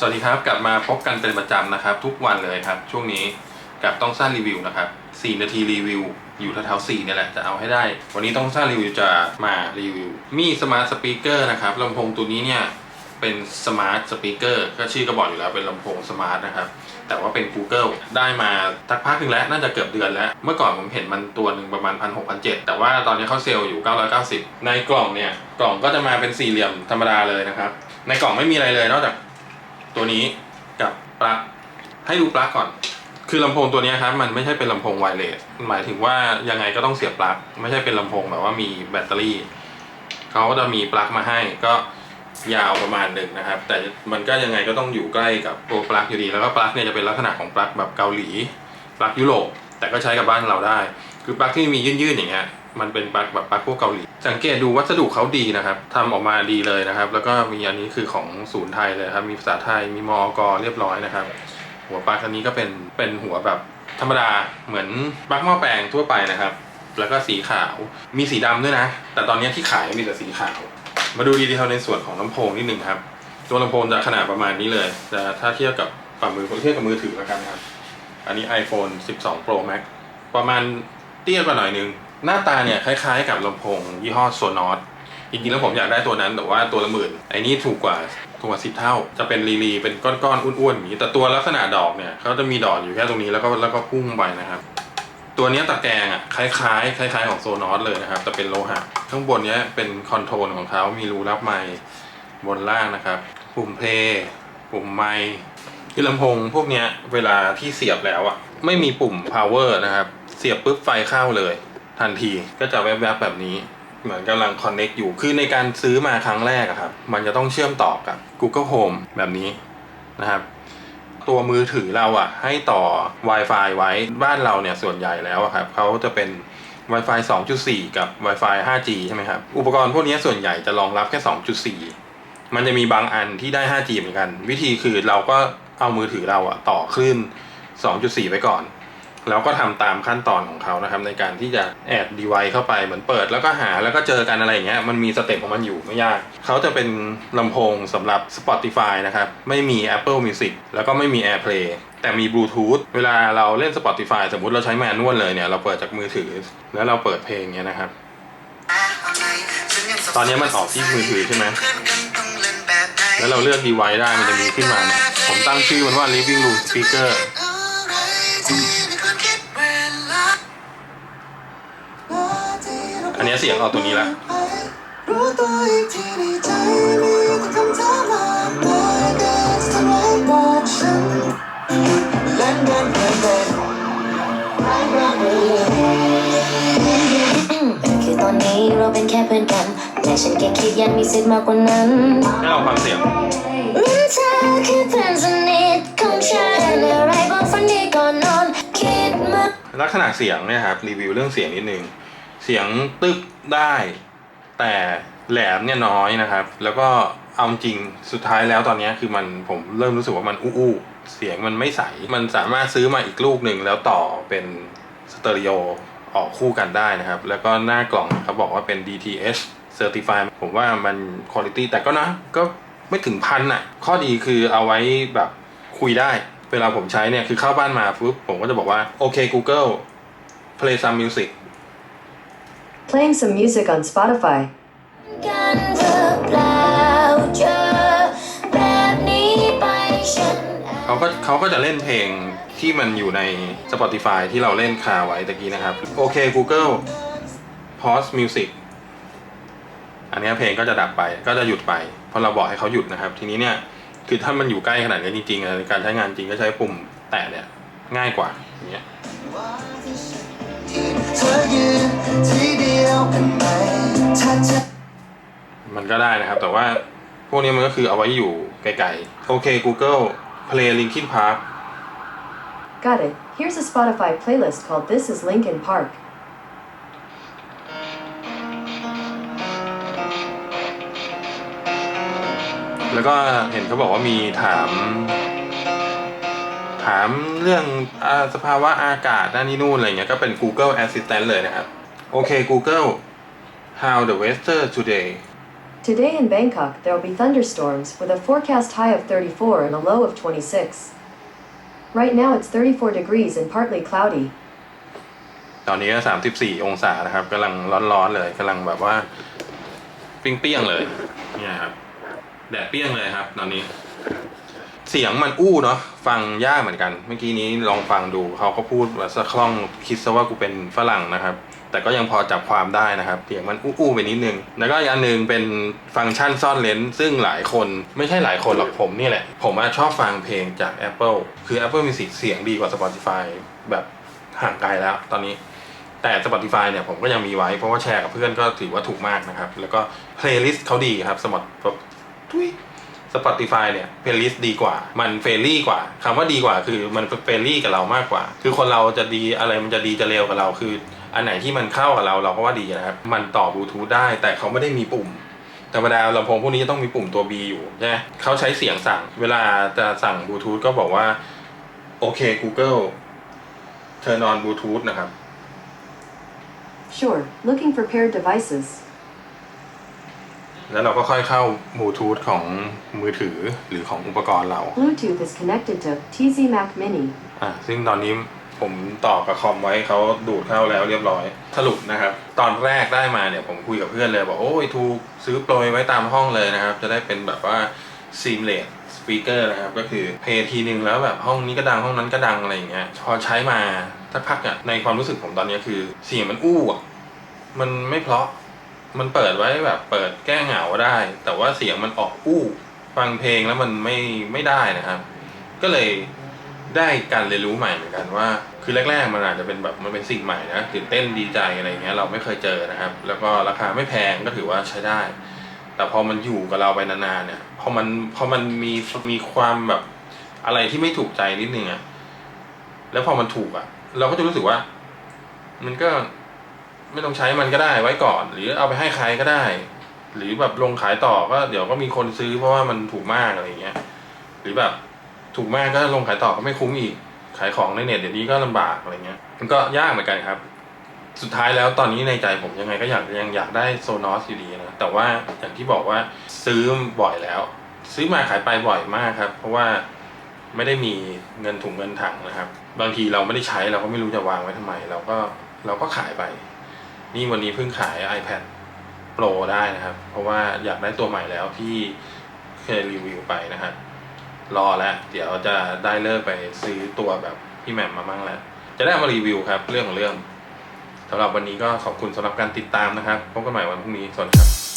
สวัสดีครับ กลับมาพบกันเป็นประจำนะครับ ทุกวันเลยครับ ช่วงนี้กับต้องสร้างรีวิวนะครับ 4 นาทีรีวิว อยู่แถวๆ4เนี่ยแหละจะเอาให้ได้ วันนี้ต้องสร้างรีวิวจะมารีวิว มีสมาร์ทสปีกเกอร์นะครับลำโพงตัวนี้เนี่ยเป็นสมาร์ทสปีกเกอร์ก็ชื่อก็บอกอยู่แล้วเป็นลำโพงสมาร์ทนะครับ แต่ว่าเป็น Google ได้มาสักพักหนึ่งแล้วน่าจะเกือบเดือนแล้ว เมื่อก่อนผมเห็นมันตัวหนึ่งประมาณ1 6 0 0 7แต่ว่าตอนนี้เขาเซลล์อยู่ 990 ในกล่องเนี่ย กล่องก็จะมาเป็นสี่เหลี่ยมธรรมดาเลยนะครับ ในกล่องไม่มีอะไรเลยนอกจาก ตัวนี้กับปลั๊กให้ดูปลั๊กก่อน คือลำโพงตัวนี้ครับมันไม่ใช่เป็นลำโพงไวเลสหมายถึงว่ายังไงก็ต้องเสียบปลั๊กไม่ใช่เป็นลำโพงแบบว่ามีแบตเตอรี่เขาก็จะมีปลั๊กมาให้ก็ยาวประมาณหนึ่งนะครับ แต่มันก็ยังไงก็ต้องอยู่ใกล้กับตัวปลั๊กอยู่ดี แล้วก็ปลั๊กเนี่ยจะเป็นลักษณะของปลั๊กแบบเกาหลีปลั๊กยุโรปแต่ก็ใช้กับบ้านเราได้ คือปลั๊กที่มียื่นๆอย่างเงี้ย มันเป็นปลั๊กแบบปลั๊กพวกเกาหลี สังเกตดูวัสดุเขาดีนะครับทำออกมาดีเลยนะครับ แล้วก็มีอันนี้คือของศูนย์ไทยเลยครับ มีภาษาไทย มีมอกเรียบร้อยนะครับ หัวปลั๊กอันนี้ก็เป็น เป็นหัวแบบธรรมดา เหมือนปลั๊กหม้อแปลงทั่วไปนะครับ แล้วก็สีขาว มีสีดำด้วยนะ แต่ตอนนี้ที่ขายมีแต่สีขาว มาดูดีเทลในส่วนของลำโพงนิดหนึ่งครับ ตัวลำโพงจะขนาดประมาณนี้เลยแต่ถ้าเทียบกับฝ่ามือเทียบกับมือถือแล้วกันครับ อันนี้ iPhone 12 Pro Max ประมาณเตี้ยกว่าหน่อยนึง หน้าตาเนี่ยคล้ายๆ กับลำโพงยี่ห้อ Sonos จริงๆแล้วผมอยากได้ตัวนั้นแต่ว่าตัวละหมื่นไอ้นี่ถูกกว่าถูกกว่าสิบเท่า จะเป็นรีลีเป็นก้อนๆอ้วนๆอย่างนี้แต่ตัวลักษณะดอกเนี่ยเขาจะมีดอกอยู่แค่ตรงนี้แล้วก็แล้วก็พุ่งไปนะครับ ตัวเนี้ยตะแกรงอะคล้ายๆคล้าย ๆ ของโซนอสเลยนะครับ แต่เป็นโลหะข้างบนเนี้ยเป็นคอนโทรลของเขามีรูรับไมค์บนล่างนะครับปุ่มเพลย์ปุ่มไมค์คือลำโพงพวกเนี้ยเวลาที่เสียบแล้วอะไม่มีปุ่ม power นะครับ เสียบปุ๊บไฟเข้าเลย ทันทีก็จะแวบๆแบบนี้ เหมือนกำลัง connect อยู่ คือในการซื้อมาครั้งแรกอะครับ มันจะต้องเชื่อมต่อกับ Google Home แบบนี้นะครับ ตัวมือถือเราอะให้ต่อ Wi-Fi ไว้บ้านเราเนี่ยส่วนใหญ่แล้วอะครับเขาจะเป็น Wi-Fi 2.4 กับ Wi-Fi 5G ใช่ไหมครับ อุปกรณ์พวกนี้ส่วนใหญ่จะรองรับแค่ 2.4 มันจะมีบางอันที่ได้ 5G เหมือนกัน วิธีคือเราก็เอามือถือเราอะต่อคลื่น 2.4 ไปก่อน แล้วก็ทำตามขั้นตอนของเขานะครับในการที่จะแอดดีไวเข้าไปเหมือนเปิด แล้วก็หาแล้วก็เจอกันอะไรอย่างเงี้ยมันมีสเต็ปของมันอยู่ไม่ยาก เขาจะเป็นลำโพงสำหรับ Spotify นะครับ ไม่มี Apple Music แล้วก็ไม่มี AirPlay แต่มีบลูทูธเวลาเราเล่น Spotify สมมุติเราใช้แมนนวลเลยเนี่ยเราเปิดจากมือถือ แล้วเราเปิดเพลงเงี้ยนะครับ ตอนนี้มันออกที่มือถือใช่ไหมแล้วเราเลือก device ได้มันจะมีขึ้นมาเนี่ยผมตั้งชื่อมันว่า living room speaker นนี้เสียงออกตัวนี้ละรู้ตัวอีกทีในใจมีแต่คำถามมากมายเกิดทำไมบอกฉันเล่นเล่นเล่นเล่นรักรักเล่นเล่นคือตอนนี้เราเป็นแค่เพื่อนกัน แต่ฉันแค่คิดอยากมีสิทธิ์มากกว่านั้นให้เราฟังเสียงนั่นเธอคือเพื่อนสนิทของฉันอะไรบอกฝันดีก่อนนอนคิดมากลักษณะเสียงเนี่ยครับรีวิวเรื่องเสียงนิดนึง เสียงตึกได้ แต่แหลมเนี่ยน้อยนะครับ แล้วก็เอาจริงสุดท้ายแล้วตอนนี้คือมันผมเริ่มรู้สึกว่ามันอู้อู้เสียงมันไม่ใส มันสามารถซื้อมาอีกลูกหนึ่งแล้วต่อเป็นสเตอริโอออกคู่กันได้นะครับ แล้วก็หน้ากล่องเขาบอกว่าเป็น DTH Certified ผมว่ามันคุณภาพแต่ก็นะ ก็ไม่ถึงพันอะ ข้อดีคือเอาไว้แบบคุยได้ เวลาผมใช้เนี่ย คือเข้าบ้านมาปุ๊บผมก็จะบอกว่า โอเค Google play some music Playing some music on Spotify. กันหรือเปล่าเจอแบบนี้ไปฉันอาจเขาก็เขาก็จะเล่นเพลงที่มันอยู่ใน Spotify ที่เราเล่นคาไว้ตะกี้นะครับ โอเค Google pause music อันเนี้ยเพลงก็จะดับไปก็จะหยุดไปเพราะเราบอกให้เขาหยุดนะครับ ทีนี้เนี่ยคือถ้ามันอยู่ใกล้ขนาดนี้จริงๆอะในการใช้งานจริงก็ใช้ปุ่มแตะเนี่ยง่ายกว่าอย่างเงี้ยเธอยืน ทีเดียวกันไหมถ้าจะ มันก็ได้นะครับ แต่ว่าพวกนี้มันก็คือเอาไว้อยู่ไกลๆ โอเค Google play Linkin Park Got it. Here's a Spotify playlist called This is Linkin Park. แล้วก็เห็นเขาบอกว่ามีถาม ถามเรื่องอาสภาวะอากาศนั่นนี่นู่นอะไรเงี้ยก็เป็น Google Assistant เลยนะครับ โอเค Google how the weather today Today in Bangkok, there will be thunderstorms with a forecast high of 34 and a low of 26. Right now it's 34 degrees and partly cloudy. ตอนนี้ก็34 องศานะครับกำลังร้อนๆเลยกำลังแบบว่าเปรี้ยงๆเลยเนี่ยครับแดดเปรี้ยงเลยครับ ตอนนี้ เสียงมันอู้เนาะฟังยากเหมือนกัน เมื่อกี้นี้ลองฟังดูเขาก็พูดว่าสะคล่องคิดซะว่ากูเป็นฝรั่งนะครับ แต่ก็ยังพอจับความได้นะครับเสียงมันอู้ๆไปนิดนึง แล้วก็อีกอันหนึงเป็นฟังก์ชันซ่อนเลนส์ซึ่งหลายคนไม่ใช่หลายคนหรอกผมนี่แหละ ผมชอบฟังเพลงจาก Apple คือ Apple Music เสียงดีกว่า Spotify แบบห่างไกลแล้วตอนนี้ แต่ Spotify เนี่ยผมก็ยังมีไว้เพราะว่าแชร์กับเพื่อนก็ถือว่าถูกมากนะครับ แล้วก็ playlist เขาดีครับสมอแบบทุย Spotify เนี่ย playlist ดีกว่า มันเฟรนลี่กว่าคำว่าดีกว่าคือมันเฟรนลี่กับเรามากกว่า คือคนเราจะดีอะไรมันจะดีจะเร็วกับเราคือ อันไหนที่มันเข้ากับเราเราก็ว่าดีนะครับ มันต่อบลูทูธได้แต่เขาไม่ได้มีปุ่ม ธรรมดาลำโพงพวกนี้จะต้องมีปุ่มตัว B อยู่ใช่ไหมเขาใช้เสียงสั่ง เวลาจะสั่งบลูทูธก็บอกว่าโอเค Google turn on Bluetooth นะครับ Sure, looking for paired devices. แล้วเราก็ค่อยเข้าบลูทูธของมือถือหรือของอุปกรณ์เรา Bluetooth is connected to TZ Mac Mini. อะซึ่งตอนนี้ ผมต่อกับคอมไว้เขาดูดเข้าแล้วเรียบร้อย สรุปนะครับ ตอนแรกได้มาเนี่ยผมคุยกับเพื่อนเลยบอกโอ้ยถูกซื้อโปรยไว้ตามห้องเลยนะครับ จะได้เป็นแบบว่า seamless speaker นะครับ ก็คือเพย์ทีนึงแล้วแบบห้องนี้ก็ดังห้องนั้นก็ดังอะไรอย่างเงี้ยพอใช้มาสักพักอะในความรู้สึกผมตอนนี้คือเสียงมันอู้อะมันไม่เพราะมันเปิดไว้แบบเปิดแก้เหงาได้ แต่ว่าเสียงมันออกอู้ ฟังเพลงแล้วมันไม่ไม่ได้นะครับ ก็เลย ได้การเรียนรู้ใหม่เหมือนกันว่า คือแรก ๆ มันอาจจะเป็นแบบมันเป็นสิ่งใหม่นะตื่นเต้นดีใจอะไรเงี้ยเราไม่เคยเจอนะครับ แล้วก็ราคาไม่แพงก็ถือว่าใช้ได้ แต่พอมันอยู่กับเราไปนานๆเนี่ยพอมันพอมันมีมีความแบบอะไรที่ไม่ถูกใจนิดนึงอะแล้วพอมันถูกอะเราก็จะรู้สึกว่า มันก็ไม่ต้องใช้มันก็ได้ไว้ก่อน หรือเอาไปให้ใครก็ได้ หรือแบบลงขายต่อก็เดี๋ยวก็มีคนซื้อเพราะว่ามันถูกมากอะไรเงี้ย หรือแบบ ถูกมากก็ลงขายต่อก็ไม่คุ้มอีก ขายของในเน็ตเดี๋ยวนี้ก็ลำบากอะไรเงี้ย มันก็ยากเหมือนกันครับ สุดท้ายแล้วตอนนี้ในใจผมยังไงก็อยากยังอยากได้โซนอสอยู่ดีนะ แต่ว่าอย่างที่บอกว่าซื้อบ่อยแล้ว ซื้อมาขายไปบ่อยมากครับ เพราะว่าไม่ได้มีเงินถุงเงินถังนะครับ บางทีเราไม่ได้ใช้เราก็ไม่รู้จะวางไว้ทำไม เราก็เราก็ขายไป นี่วันนี้เพิ่งขาย iPad Pro ได้นะครับ เพราะว่าอยากได้ตัวใหม่แล้วที่เคยรีวิวไปนะครับ รอแล้ว เดี๋ยวจะได้เลิกไปซื้อตัวแบบพี่แหม่มมามั่งแล้ว จะได้เอามารีวิวครับ เรื่องของเรื่องสำหรับวันนี้ก็ขอบคุณสำหรับการติดตามนะครับพบกันใหม่วันพรุ่งนี้สวัสดีครับ